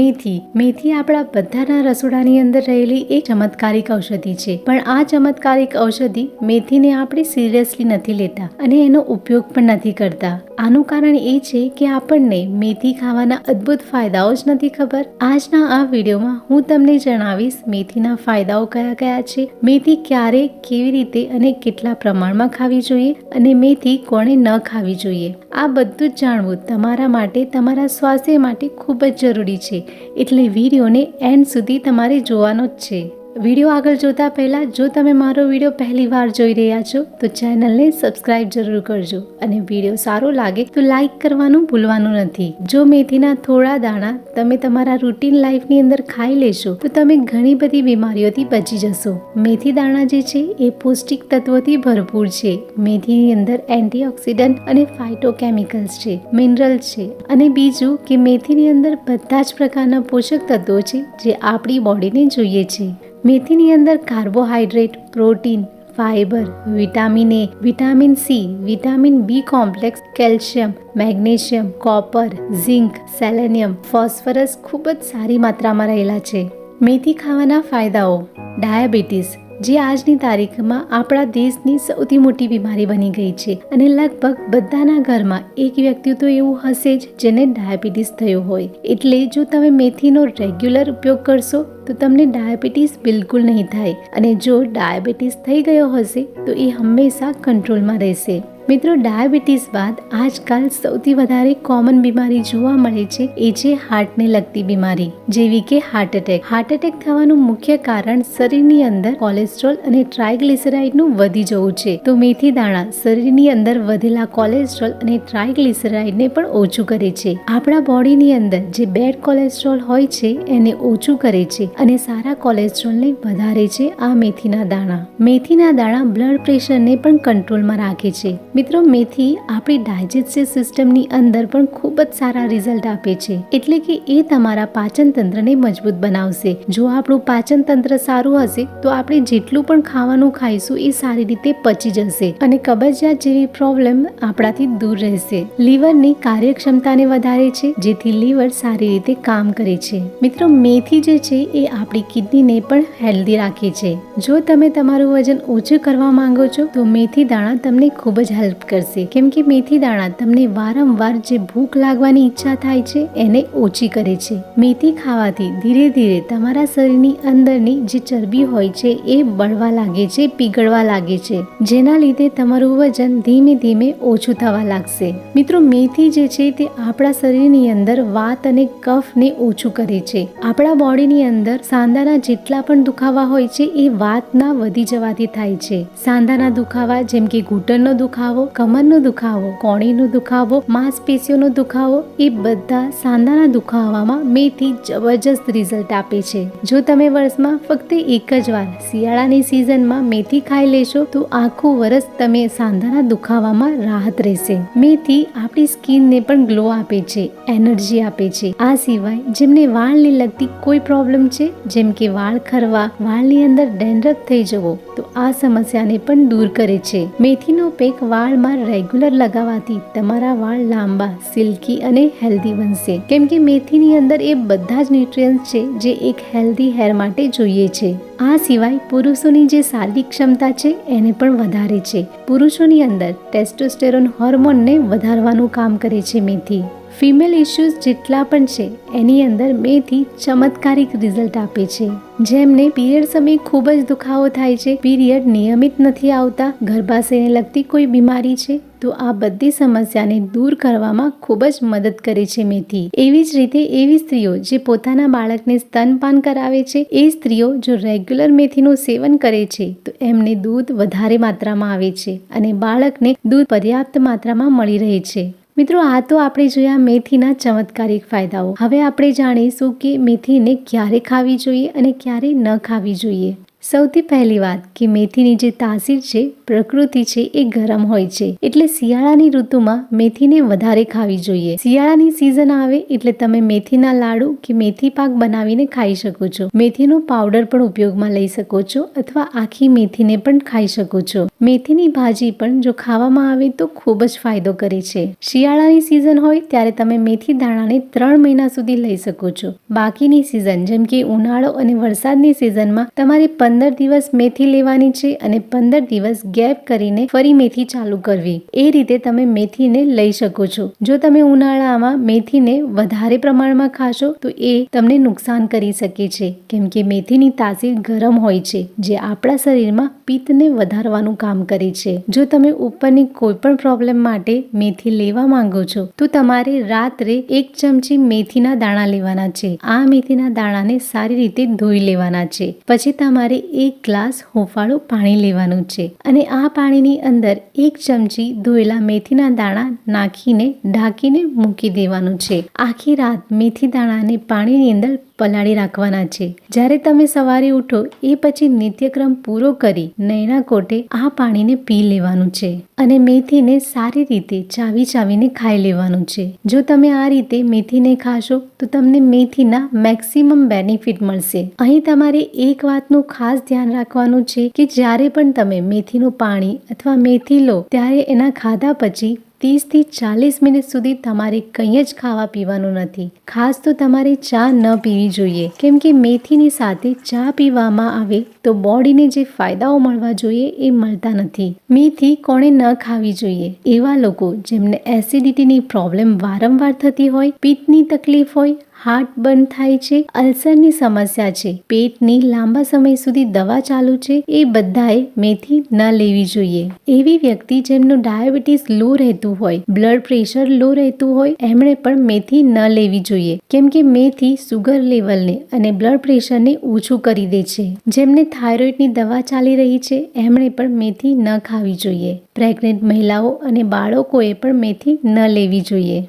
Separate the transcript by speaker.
Speaker 1: મેથી. મેથી આપણા બધાના રસોડાની અંદર રહેલી એક ચમત્કારિક ઔષધિ છે. પણ આ ચમત્કારિક ઔષધિ મેથીને આપણે સિરિયસલી નથી લેતા અને એનો ઉપયોગ પણ નથી કરતા. આનું કારણ એ છે કે આપણને મેથી ખાવાના અદ્ભુત ફાયદાઓ જ નથી ખબર. આજના આ વિડીયોમાં હું તમને જણાવીશ મેથીના ફાયદાઓ કયા કયા છે. મેથી ક્યારે, કેવી રીતે અને કેટલા પ્રમાણમાં ખાવી જોઈએ અને મેથી કોણે ન ખાવી જોઈએ. આ બધું જ જાણવું તમારા માટે, તમારા સ્વાસ્થ્ય માટે ખૂબ જ જરૂરી છે. એટલે વિડીયોને એન્ડ સુધી તમારે જોવાનો જ છે. વીડિયો આગળ જોતા પહેલાં, જો તમે મારો વીડિયો પહેલી વાર જોઈ રહ્યા છો, તો ચેનલને સબસ્ક્રાઇબ જરૂર કરજો અને વીડિયો સારો લાગે તો લાઇક કરવાનું ભૂલવાનું નથી. જો મેથીના થોડા દાણા તમે તમારા રૂટીન લાઈફની અંદર ખાઈ લેશો, તો તમે ઘણી બધી બીમારીઓથી બચી જશો. મેથી દાણા જે છે, એ પૌષ્ટિક તત્વોથી ભરપૂર છે. મેથીની અંદર એન્ટીઓક્સિડન્ટ અને ફાઇટોકેમિકલ્સ છે મિનરલ છે અને બીજું કે મેથીની અંદર બધા જ પ્રકારના પોષક તત્વો છે, જે આપણી બોડીને જોઈએ છે. મેથીની અંદર carbohydrate protein, fibre, vitamin A, vitamin C, vitamin B complex, calcium, magnesium, copper, zinc, selenium, phosphorus ખૂબ જ સારી માત્રામાં રહેલા છે. મેથી ખાવાના ફાયદાઓ. ડાયાબિટીસ જે આજની તારીખમાં આપણા દેશની સૌથી મોટી બીમારી બની ગઈ છે. અને લગભગ બધાના ઘરમાં એક વ્યક્તિ તો એવું હશે જ જેને ડાયાબિટીસ થયો હોય. એટલે જો તમે મેથીનો રેગ્યુલર ઉપયોગ કરશો, તો તમને ડાયાબિટીસ બિલકુલ નહીં થાય. અને જો ડાયાબિટીસ થઈ ગયો હશે, તો એ હંમેશા કંટ્રોલમાં રહેશે. મિત્રો, ડાયાબિટીસ બાદ આજકાલ સૌથી વધારે કોમન બીમારી જોવા મળે છે એ છે હાર્ટને લગતી બીમારી, જેવી કે હાર્ટ એટેક હાર્ટ એટેક થવાનું મુખ્ય કારણ શરીરની અંદર કોલેસ્ટ્રોલ અને ટ્રાયગ્લિસરાઇડનું વધી જવું છે. તો મેથી દાણા શરીરની અંદર વધેલા કોલેસ્ટ્રોલ અને ટ્રાયગ્લિસરાઇડને પણ ઓછું કરે છે. આપણા બોડીની અંદર જે બેડ કોલેસ્ટ્રોલ હોય છે, એને ઓછું કરે છે અને સારા કોલેસ્ટ્રોલને વધારે છે આ મેથીના દાણા. મેથીના દાણા બ્લડ પ્રેશરને પણ કંટ્રોલમાં રાખે છે. મિત્રો, મેથી આપણી ડાયજેસ્ટિવ સિસ્ટમની અંદર પણ ખૂબ જ સારા રિઝલ્ટ આપે છે. એટલે કે એ તમારા પાચન તંત્રને મજબૂત બનાવશે. જો આપણું પાચન તંત્ર સારું હશે, તો આપણે જેટલું પણ ખાવાનું ખાઈશું, એ સારી રીતે પચી જશે. અને કબજિયાત જેવી પ્રોબ્લેમ આપણાથી દૂર રહેશે. લીવરની કાર્યક્ષમતાને વધારે છે, જેથી લીવર સારી રીતે કામ કરે છે. મિત્રો, મેથી જે છે, એ આપણી કિડનીને પણ હેલ્ધી રાખે છે. જો તમે તમારું વજન ઓછું કરવા માંગો છો, તો મેથી દાણા તમને ખૂબ જ હેલ્પ કરશે. કેમ કે મેથી દાણા તમને વારંવાર જે ભૂખ લાગવાની ઈચ્છા થાય છે, એને ઓછી કરે છે. મેથી ખાવાથી ધીરે ધીરે તમારા શરીરની અંદરની જે ચરબી હોય છે, એ બળવા લાગે છે, પીગળવા લાગે છે. જેના લીધે તમારું વજન ધીમે ધીમે ઓછું થવા લાગશે. મિત્રો, મેથી જે છે, તે આપણા શરીરની અંદર વાત અને કફને ઓછું કરે છે. આપણા બોડીની અંદર સાંધાના જેટલા પણ દુખાવા હોય છે, એ વાતના વધી જવાથી થાય છે. સાંધાના દુખાવા જેમ કે ઘૂંટણનો દુખાવો દુખાવો, કમરનો દુખાવો, કોણીનો દુખાવો, માંસપેશીઓનો દુખાવો, એ બધા સાંધાના દુખાવામાં મેથી જબરજસ્ત રિઝલ્ટ આપે છે. જો તમે વર્ષમાં ફક્ત એક જ વાર શિયાળાની સિઝનમાં મેથી ખાઈ લેશો, તો આખું વર્ષ તમે સાંધાના દુખાવામાં રાહત રહેશે. મેથી આપણી સ્કિનને પણ ગ્લો આપે છે, એનર્જી આપે છે. આ સિવાય જેમને વાળને લગતી કોઈ પ્રોબ્લેમ છે, જેમ કે વાળ ખરવા, વાળની અંદર ડેન્ડ્રફ થઈ જવો, તો આ સમસ્યાને પણ દૂર કરે છે. મેથીનો પેક વાળમાં રેગ્યુલર લગાવવાથી તમારા વાળ લાંબા સિલ્કી અને હેલ્ધી બનશે. કેમ કે મેથીની અંદર એ બધા જ ન્યુટ્રિયન્ટ્સ છે જે એક હેલ્ધી હેર માટે જોઈએ છે. આ સિવાય પુરુષોની જે શારીરિક ક્ષમતા છે એને પણ વધારે છે. પુરુષોની અંદર ટેસ્ટોસ્ટેરોન હોર્મોનને વધારવાનું કામ કરે છે મેથી. ફિમેલ ઇશ્યુઝ જેટલા પણ છે, એની અંદર મેથી ચમત્કારિક રિઝલ્ટ આપે છે. જેમને પીરિયડ સમયે ખૂબ જ દુખાવો થાય છે પીરિયડ નિયમિત નથી આવતા ગર્ભાશયને લગતી કોઈ બીમારી છે, તો આ બધી સમસ્યાને દૂર કરવામાં ખૂબ જ મદદ કરે છે મેથી. એવી જ રીતે એવી સ્ત્રીઓ જે પોતાના બાળકને સ્તનપાન કરાવે છે, એ સ્ત્રીઓ જો રેગ્યુલર મેથીનું સેવન કરે છે, તો એમને દૂધ વધારે માત્રામાં આવે છે અને બાળકને દૂધ પર્યાપ્ત માત્રામાં મળી રહે છે. મિત્રો, આ તો આપણે જોયા મેથીના ચમત્કારિક ફાયદાઓ. હવે આપણે જાણીશું કે મેથીને ક્યારે ખાવી જોઈએ અને ક્યારે ન ખાવી જોઈએ. સૌથી પહેલી વાત કે મેથીની જે તાસીર છે, પ્રકૃતિ છે, એ ગરમ હોય છે. એટલે શિયાળાની ઋતુમાં મેથીને વધારે ખાવી જોઈએ. શિયાળાની સિઝન આવે એટલે તમે મેથીના લાડુ કે મેથી પાક બનાવીને ખાઈ શકો છો. મેથીનો પાવડર પણ ઉપયોગમાં લઈ શકો છો અથવા આખી મેથીને પણ ખાઈ શકો છો. મેથીની ભાજી પણ જો ખાવામાં આવે તો ખૂબ જ ફાયદો કરે છે. શિયાળાની સિઝન હોય ત્યારે તમે મેથી દાણાને ત્રણ મહિના સુધી લઈ શકો છો. બાકીની સિઝન જેમ કે ઉનાળો અને વરસાદની સિઝનમાં તમારે પંદર દિવસ મેથી લેવાની છે અને પંદર દિવસ ગેપ કરીને ફરી મેથી ચાલુ કરવી. એ રીતે તમે મેથીને લઈ શકો છો. જો તમે ઉનાળામાં મેથીને વધારે પ્રમાણમાં ખાશો, તો એ તમને નુકસાન કરી શકે છે. કેમ કે મેથીની તાસીર ગરમ હોય છે, જે આપણા શરીરમાં પિત્તને વધારવાનું કામ કરે છે. જો તમે ઉપરની કોઈ પણ પ્રોબ્લેમ માટે મેથી લેવા માંગો છો, તો તમારે રાત્રે એક ચમચી મેથીના દાણા લેવાના છે. આ મેથીના દાણાને સારી રીતે ધોઈ લેવાના છે. પછી તમારે એક ગ્લાસ હોંફાળું પાણી લેવાનું છે અને આ પાણીની અંદર એક ચમચી ધોયેલા મેથીના દાણા નાખીને ઢાંકીને મૂકી દેવાનું છે. આખી રાત મેથી દાણાને પાણીની અંદર પલાળી રાખવાના છે. જ્યારે તમે સવારે ઉઠો, એ પછી નિત્યક્રમ પૂરો કરી નૈના કોટે આ પાણીને પી લેવાનું છે અને મેથીને સારી રીતે ચાવી ચાવીને ખાઈ લેવાનું છે. જો તમે આ રીતે મેથીને ખાશો, તો તમને મેથીના મેક્સિમમ બેનિફિટ મળશે. અહીં તમારે એક વાતનું ખાસ ધ્યાન રાખવાનું છે કે જ્યારે પણ તમે મેથીનું પાણી અથવા મેથી લો, ત્યારે એના ખાધા પછી ત્રીસથી ચાલીસ મિનિટ સુધી તમારે કંઈ જ ખાવા પીવાનું નથી. ખાસ તો તમારે ચા ન પીવી જોઈએ. કેમ કે મેથીની સાથે ચા પીવામાં આવે તો બોડીને જે ફાયદાઓ મળવા જોઈએ એ મળતા નથી. મેથી કોણે ન ખાવી જોઈએ. એવા લોકો જેમને એસિડિટીની પ્રોબ્લેમ વારંવાર થતી હોય, પિત્તની તકલીફ હોય હાર્ટ બંધ થાય છે, અલ્સરની સમસ્યા છે, પેટની લાંબા સમય સુધી દવા ચાલુ છે, એ બધાએ મેથી ન લેવી જોઈએ. એવી વ્યક્તિ જેમનું ડાયાબિટીસ લો રહેતું હોય, બ્લડ પ્રેશર લો રહેતું હોય, એમણે પણ મેથી ન લેવી જોઈએ. કેમ કે મેથી સુગર લેવલને અને બ્લડ પ્રેશરને ઓછું કરી દે છે. જેમને થાઇરોઇડની દવા ચાલી રહી છે, એમણે પણ મેથી ન ખાવી જોઈએ. પ્રેગ્નેન્ટ મહિલાઓ અને બાળકોએ પણ મેથી ન લેવી જોઈએ.